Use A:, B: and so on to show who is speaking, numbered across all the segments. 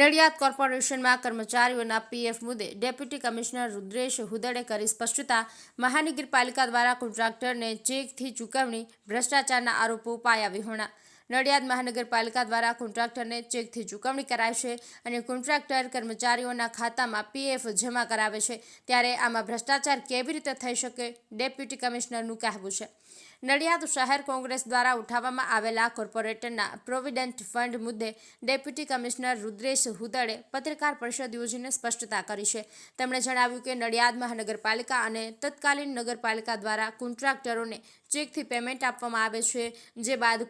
A: નડિયાદ કોર્પોરેશનમાં કર્મચારીઓના પીએફ મુદ્દે deputy commissioner Rudresh હુદડે કરી સ્પષ્ટતા મહાનગરપાલિકા દ્વારા કોન્ટ્રાક્ટરને ચેકથી ચૂકવણી, ભ્રષ્ટાચારના આરોપો પાયા વિહોણા. નડિયાદ મહાનગરપાલિકા દ્વારા કોન્ટ્રાક્ટરને ચેકથી ચૂકવણી કરાય અને કોન્ટ્રાક્ટર કર્મચારીઓના ખાતામાં પીએફ જમા કરાવે છે. ત્યારે આમાં ભ્રષ્ટાચાર કેવી રીતે થઈ શકે? ડેપ્યુટી કમિશનરનું કહેવું છે. નડિયાદ શહેર કોંગ્રેસ દ્વારા ઉઠાવવામાં આવેલા કોર્પોરેટરના પ્રોવિડન્ટ ફંડ મુદ્દે ડેપ્યુટી કમિશનર રુદ્રેશ હુદળે પત્રકાર પરિષદ યોજીને સ્પષ્ટતા કરી છે. તેમણે જણાવ્યું કે નડિયાદ મહાનગરપાલિકા અને તત્કાલીન નગરપાલિકા દ્વારા કોન્ટ્રાક્ટરોને ચેકથી પેમેન્ટ આપવામાં આવે છે, જે બાદ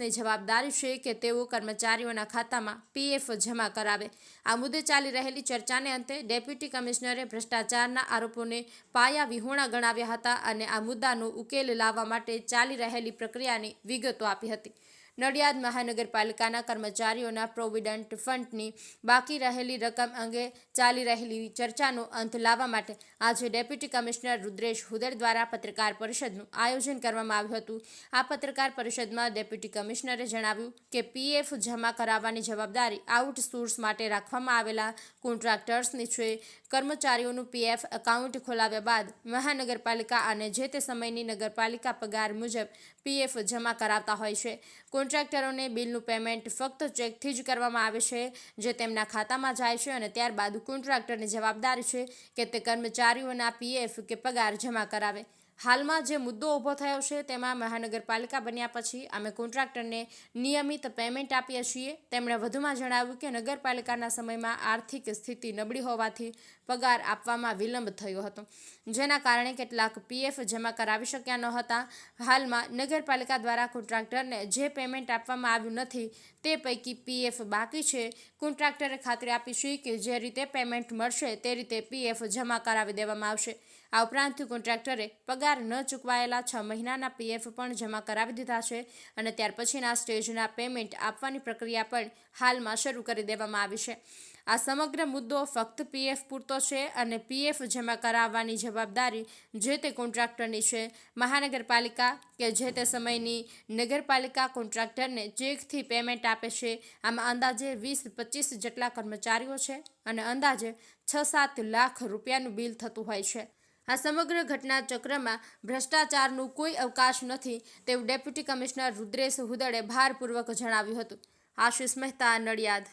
A: કોન્ટ્રાક્ટર્સની જવાબદારી છે કે તેઓ કર્મચારીઓના ખાતામાં પીએફ જમા કરાવે. આ મુદ્દે ચાલી રહેલી ચર્ચાને અંતે ડેપ્યુટી કમિશનરે ભ્રષ્ટાચારના આરોપોને પાયા વિહોણા ગણાવ્યા હતા અને આ મુદ્દાનો ઉકેલ લાવવા માટે ચાલી રહેલી પ્રક્રિયાની વિગતો આપી હતી. નડિયાદ મહાનગરપાલિકાના કર્મચારીઓના પ્રોવિડન્ટ ફંડની બાકી રહેલી રકમ અંગે ચાલી રહેલી ચર્ચાનો અંત લાવવા માટે આજે ડેપ્યુટી કમિશનર રુદ્રેશ હુદર દ્વારા પત્રકાર પરિષદનું આયોજન કરવામાં આવ્યું હતું. આ પત્રકાર પરિષદમાં ડેપ્યુટી કમિશનરે જણાવ્યું કે પીએફ જમા કરાવવાની જવાબદારી આઉટસોર્સ માટે રાખવામાં આવેલા કોન્ટ્રાક્ટર્સની છે. કર્મચારીઓનું પીએફ એકાઉન્ટ ખોલાવ્યા બાદ મહાનગરપાલિકા અને જે તે સમયની નગરપાલિકા પગાર મુજબ પીએફ જમા કરાવતા હોય છે. કોન્ટ્રાક્ટરોને બિલનું પેમેન્ટ ફક્ત ચેકથી જ કરવામાં આવે છે, જે તેમના ખાતામાં જાય છે અને ત્યારબાદ કોન્ટ્રાક્ટરની જવાબદારી છે કે તે કર્મચારીઓના પીએફ કે પગાર જમા કરાવે. હાલમાં જે મુદ્દો ઊભો થયો છે તેમાં મહાનગરપાલિકા બન્યા પછી અમે કોન્ટ્રાક્ટરને નિયમિત પેમેન્ટ આપીએ છીએ. તેમણે વધુમાં જણાવ્યું કે નગરપાલિકાના સમયમાં આર્થિક સ્થિતિ નબળી હોવાથી પગાર આપવામાં વિલંબ થયો હતો. જેના કારણે કેટલાક પીએફ જમા કરાવી શક્યા ન હતા. હાલમાં નગરપાલિકા દ્વારા કોન્ટ્રાક્ટરને જે પેમેન્ટ આપવામાં આવ્યું નથી તે પૈકી પીએફ બાકી છે. કોન્ટ્રાક્ટરે ખાતરી આપી છે કે જે રીતે પેમેન્ટ મળશે તે રીતે પીએફ જમા કરાવી દેવામાં આવશે. આ ઉપરાંત કોન્ટ્રાક્ટરે પગાર ન ચૂકવાયેલા છ મહિનાના પીએફ પણ જમા કરાવી દીધા છે અને ત્યાર પછીના સ્ટેજના પેમેન્ટ આપવાની પ્રક્રિયા પણ હાલમાં શરૂ કરી દેવામાં આવી છે. આ સમગ્ર મુદ્દો ફક્ત પીએફ પૂરતો છે અને પીએફ જમા કરાવવાની જવાબદારી જે તે કોન્ટ્રાક્ટરની છે. મહાનગરપાલિકા કે જે તે સમયની નગરપાલિકા કોન્ટ્રાક્ટરને ચેકથી પેમેન્ટ આપે છે. આમાં અંદાજે વીસ પચીસ જેટલા કર્મચારીઓ છે અને અંદાજે છ સાત લાખ રૂપિયાનું બિલ થતું હોય છે. આ સમગ્ર ઘટના ચક્રમાં ભ્રષ્ટાચારનું કોઈ અવકાશ નથી, તેવું ડેપ્યુટી કમિશનર રુદ્રેશ હુદળે ભારપૂર્વક જણાવ્યું હતું. આશિષ મહેતા, નડિયાદ.